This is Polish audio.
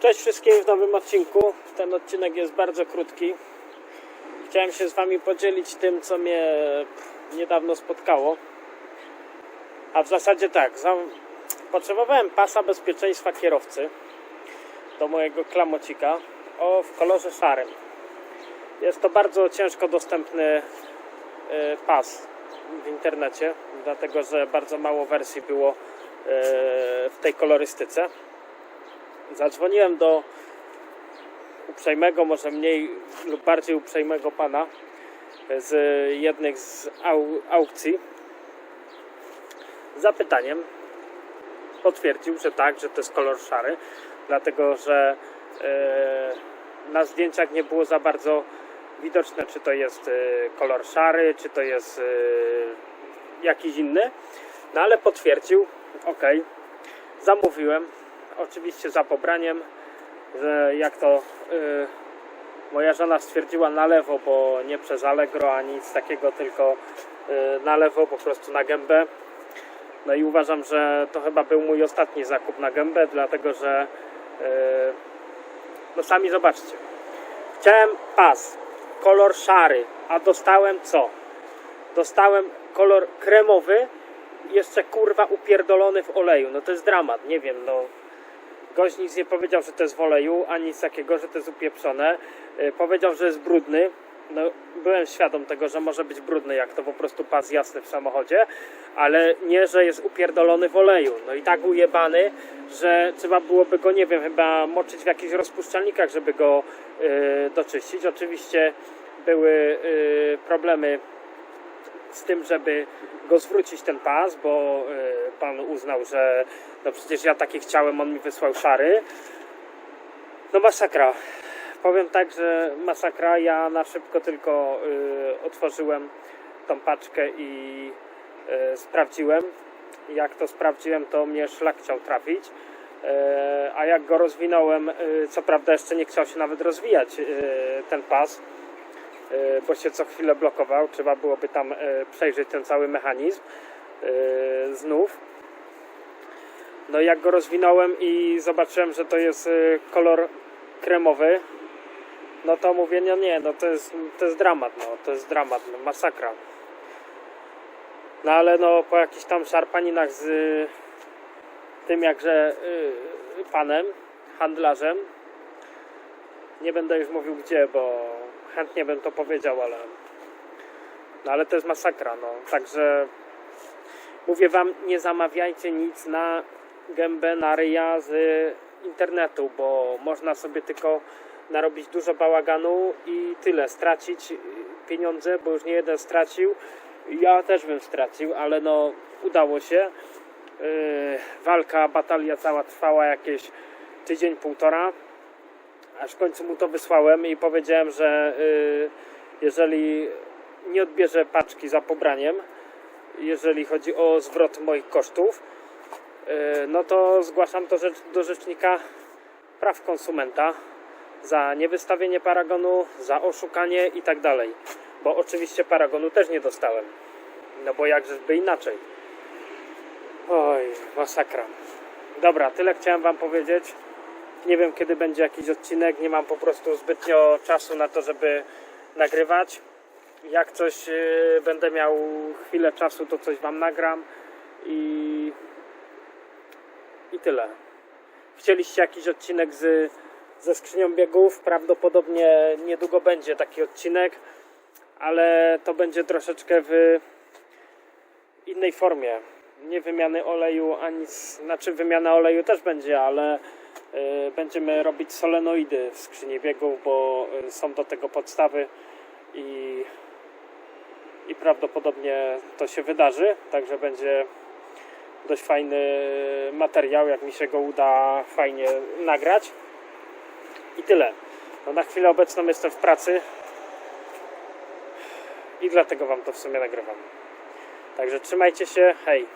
Cześć wszystkim w nowym odcinku. Ten odcinek jest bardzo krótki. Chciałem się z Wami podzielić tym, co mnie niedawno spotkało. A w zasadzie tak, potrzebowałem pasa bezpieczeństwa kierowcy do mojego klamocika o w kolorze szarym. Jest to bardzo ciężko dostępny e, pas w internecie, dlatego że bardzo mało wersji było e, w tej kolorystyce. Zadzwoniłem do uprzejmego, może mniej lub bardziej uprzejmego pana z jednych z au, aukcji zapytaniem. Potwierdził, że tak, że to jest kolor szary, dlatego że e, na zdjęciach nie było za bardzo widoczne, czy to jest e, kolor szary, czy to jest e, jakiś inny. No ale potwierdził, ok, zamówiłem, oczywiście za pobraniem, że jak to y, moja żona stwierdziła na lewo, bo nie przez Allegro ani nic takiego, tylko y, na lewo, po prostu na gębę. No i uważam, że to chyba był mój ostatni zakup na gębę, dlatego że y, no sami zobaczcie. Chciałem pas, kolor szary, a dostałem co? Dostałem kolor kremowy, jeszcze kurwa upierdolony w oleju. No to jest dramat, nie wiem, no Gość nic nie powiedział, że to jest w oleju, ani nic takiego, że to jest upieprzone. Yy, powiedział, że jest brudny. No, byłem świadom tego, że może być brudny, jak to po prostu pas jasny w samochodzie, ale nie, że jest upierdolony w oleju. No i tak ujebany, że trzeba byłoby go, nie wiem, chyba moczyć w jakichś rozpuszczalnikach, żeby go yy, doczyścić. Oczywiście były yy, problemy z tym, żeby go zwrócić ten pas, bo y, pan uznał, że no przecież ja taki chciałem, on mi wysłał szary. No masakra. Powiem tak, że masakra. Ja na szybko tylko y, otworzyłem tą paczkę i y, sprawdziłem. Jak to sprawdziłem, to mnie szlak chciał trafić. A jak go rozwinąłem, co prawda jeszcze nie chciał się nawet rozwijać ten pas, bo się co chwilę blokował. Trzeba byłoby tam y, przejrzeć ten cały mechanizm y, znów. No jak go rozwinąłem i zobaczyłem, że to jest kolor kremowy, no to mówię, no nie, no to jest, to jest dramat, no to jest dramat, no masakra. No ale no po jakichś tam szarpaninach z tym jakże panem, handlarzem, nie będę już mówił gdzie, bo chętnie bym to powiedział, ale no ale to jest masakra, no. Także mówię wam, nie zamawiajcie nic na gębę, na ryja z internetu, bo można sobie tylko narobić dużo bałaganu i tyle, stracić pieniądze, bo już nie jeden stracił. Ja też bym stracił, ale no udało się. Yy, walka, batalia cała trwała jakieś tydzień, półtora aż w końcu mu to wysłałem i powiedziałem, że y, jeżeli nie odbierze paczki za pobraniem, jeżeli chodzi o zwrot moich kosztów, y, no to zgłaszam to do Rzecznika Praw Konsumenta za niewystawienie paragonu, za oszukanie i tak dalej. Bo oczywiście paragonu też nie dostałem. No bo jakżeby inaczej. Oj, masakra. Dobra, tyle chciałem Wam powiedzieć. Nie wiem kiedy będzie jakiś odcinek, nie mam po prostu zbytnio czasu na to, żeby nagrywać. Jak coś yy, będę miał chwilę czasu, to coś Wam nagram i, i tyle. Chcieliście jakiś odcinek z, ze skrzynią biegów? Prawdopodobnie niedługo będzie taki odcinek, ale to będzie troszeczkę w innej formie. Nie wymiany oleju, ani znaczy wymiana oleju też będzie, ale y, będziemy robić solenoidy w skrzyni biegów, bo y, są do tego podstawy i, i prawdopodobnie to się wydarzy, także będzie dość fajny materiał, jak mi się go uda fajnie nagrać. I tyle. No na chwilę obecną jestem w pracy i dlatego Wam to w sumie nagrywam. Także trzymajcie się, hej!